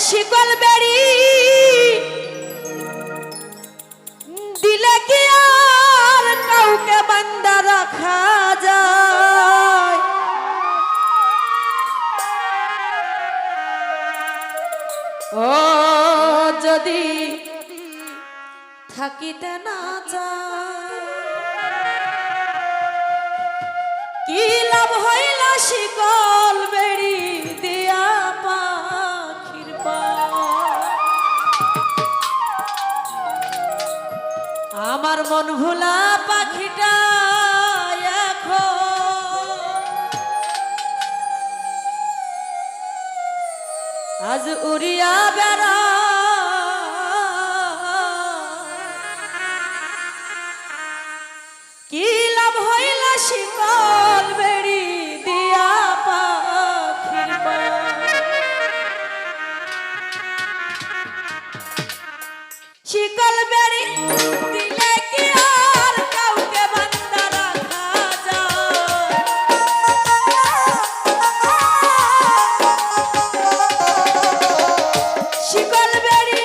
শিকল বেড়ি। দিলে কি আর কাউকে বান্দা রাখা যায়? ও, যদি থাকিতে না যায় কি লাভ হইল শিকল বেড়ি? আজ উড়িয়া বেড়া কি লাভ হইল শিকল বেড়ি দিয়া পাখির? শিকল বেড়ি শিকল বেড়ি